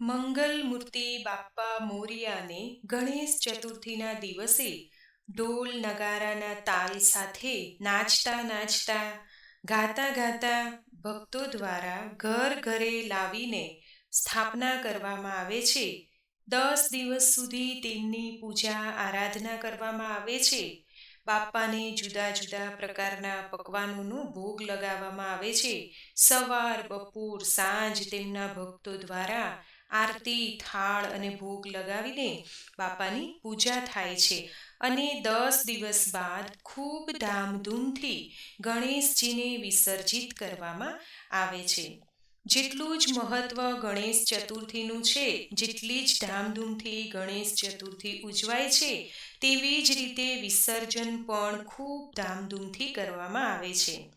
મંગલ મૂર્તિ બાપ્પા મોરિયાને ગણેશ ચતુર્થીના દિવસે ઢોલ નગારાના તાલ સાથે નાચતા નાચતા, ગાતા ગાતા ભક્તો દ્વારા ઘર ઘરે લાવીને સ્થાપના કરવામાં આવે છે. દસ દિવસ સુધી તેમની પૂજા આરાધના કરવામાં આવે છે. બાપ્પાને જુદા જુદા પ્રકારના પકવાનોનો ભોગ લગાવવામાં આવે છે. સવાર, બપોર, સાંજ તેમના ભક્તો દ્વારા આરતી, થાળ અને ભોગ લગાવીને બાપાની પૂજા થાય છે. અને દસ દિવસ બાદ ખૂબ ધામધૂમથી ગણેશજીને વિસર્જિત કરવામાં આવે છે. જેટલું જ મહત્વ ગણેશ ચતુર્થીનું છે, જેટલી જ ધામધૂમથી ગણેશ ચતુર્થી ઉજવાય છે, તેવી જ રીતે વિસર્જન પણ ખૂબ ધામધૂમથી કરવામાં આવે છે.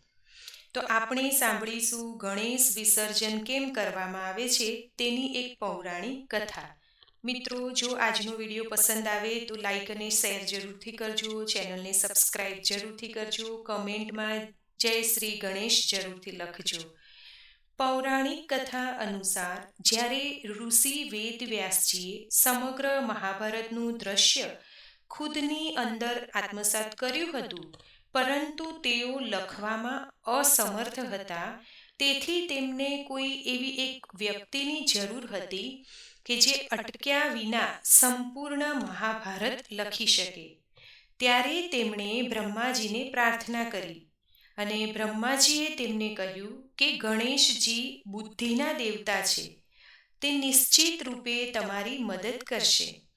તો આપણે સાંભળીશું ગણેશ વિસર્જન કેમ કરવામાં આવે છે તેની એક પૌરાણિક કથા. મિત્રો, જો આજનો વીડિયો પસંદ આવે તો લાઈક અને શેર જરૂરથી કરજો, ચેનલને સબસ્ક્રાઈબ જરૂરથી કરજો, કમેન્ટમાં જય શ્રી ગણેશ જરૂરથી લખજો. પૌરાણિક કથા અનુસાર, જ્યારે ઋષિ વેદવ્યાસજીએ સમગ્ર મહાભારતનું દ્રશ્ય ખુદની અંદર આત્મસાત કર્યું હતું પરંતુ તેઓ લખવામાં અસમર્થ હતા. તેથી તેમને કોઈ એવી એક વ્યક્તિની જરૂર હતી કે જે અટક્યા વિના સંપૂર્ણ મહાભારત લખી શકે. ત્યારે તેમણે બ્રહ્માજીને પ્રાર્થના કરી અને બ્રહ્માજીએ તેમને કહ્યું કે, ગણેશજી બુદ્ધિના દેવતા છે. તે નિશ્ચિત રૂપે તમારી મદદ કરશે.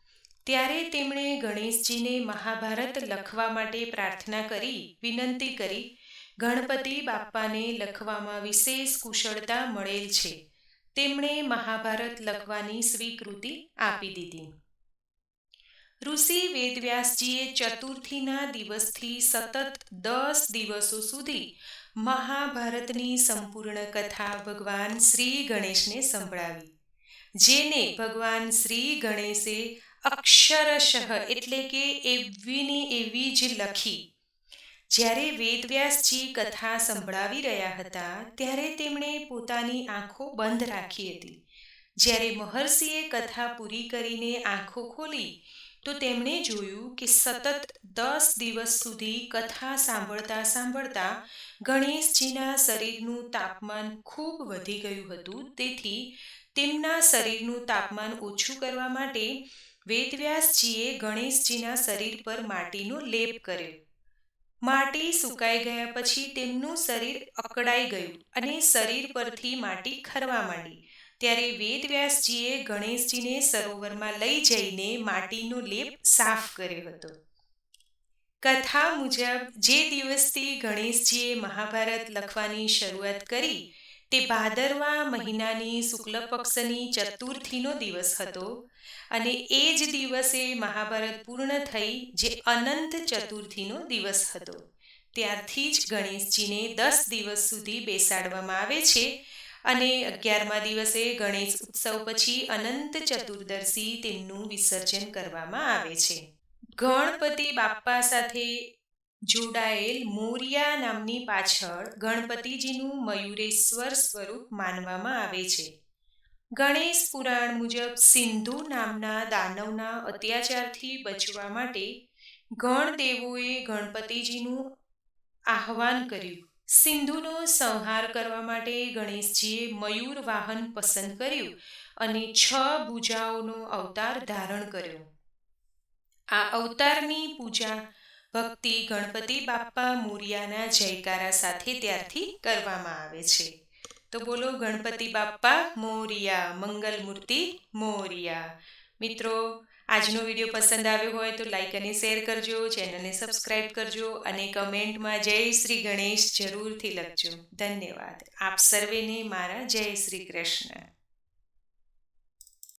ત્યારે તેમણે ગણેશજીને મહાભારત લખવા માટે પ્રાર્થના કરી, વિનંતી કરી, ગણપતિ બાપ્પાને લખવામાં વિશેષ કુશળતા મળેલ છે. તેમણે મહાભારત લખવાની સ્વીકૃતિ આપી દીધી. ઋષિ વેદવ્યાસજીએ ચતુર્થીના દિવસથી સતત દસ દિવસો સુધી મહાભારતની સંપૂર્ણ કથા ભગવાન શ્રી ગણેશને સંભળાવી, જેને ભગવાન શ્રી ગણેશે અક્ષરશઃ એટલે કે એવીને એવી જ લખી. જ્યારે વેદવ્યાસજી કથા સંભળાવી રહ્યા હતા, ત્યારે તેમણે પોતાની આંખો બંધ રાખી હતી. જ્યારે મહર્ષિએ કથા પૂરી કરીને આંખો ખોલી, તો તેમણે જોયું કે સતત દસ દિવસ સુધી કથા સાંભળતા સાંભળતા ગણેશજીના શરીરનું તાપમાન ખૂબ વધી ગયું હતું. તેથી તેમના શરીરનું તાપમાન ઓછું કરવા માટે વેદવ્યાસજીએ ગણેશજીના શરીર પર માટીનો લેપ કર્યો. માટી સુકાઈ ગયા પછી તેમનું શરીર અકળાઈ ગયું અને શરીર પરથી માટી ખરવા માંડી. ત્યારે વેદવ્યાસજીએ ગણેશજીને સરોવરમાં લઈ જઈને માટીનો લેપ સાફ કર્યો હતો. કથા મુજબ જે દિવસથી ગણેશજીએ મહાભારત લખવાની શરૂઆત કરી તે ભાદરવા મહિનાની શુક્લ પક્ષની ચતુર્થીનો દિવસ હતો અને એ જ દિવસે મહાભારત પૂર્ણ થઈ જે અનંત ચતુર્થીનો દિવસ હતો. ત્યારથી જ ગણેશજીને દસ દિવસ સુધી બેસાડવામાં આવે છે અને અગિયારમા દિવસે ગણેશ ઉત્સવ પછી અનંત ચતુર્દશી તેમનું વિસર્જન કરવામાં આવે છે. ગણપતિ બાપ્પા સાથે જોડાયેલ મોરિયા નામની પાછળ ગણપતિજીનું મયુરેશ્વર સ્વરૂપ માનવામાં આવે છે. ગણેશ પુરાણ મુજબ સિંધુ નામના દાનવના અત્યાચારથી બચવા માટે ગણદેવોએ ગણપતિજીનું આહવાન કર્યું. સિંધુનો સંહાર કરવા માટે ગણેશજીએ મયુર વાહન પસંદ કર્યું અને છ ભૂજાઓનો અવતાર ધારણ કર્યો. આ અવતારની પૂજા ભક્તિ ગણપતિ બાપ્પા મોરિયાના જયકારા સાથે ત્યારથી કરવામાં આવે છે. તો બોલો ગણપતિ બાપ્પા મોરિયા, મંગલ મૂર્તિ મોરિયા. મિત્રો, આજનો વીડિયો પસંદ આવ્યો હોય તો લાઈક અને શેર કરજો, ચેનલને સબસ્ક્રાઈબ કરજો અને કમેન્ટમાં જય શ્રી ગણેશ જરૂરથી લખજો. ધન્યવાદ. આપ સર્વેને મારા જય શ્રી કૃષ્ણ.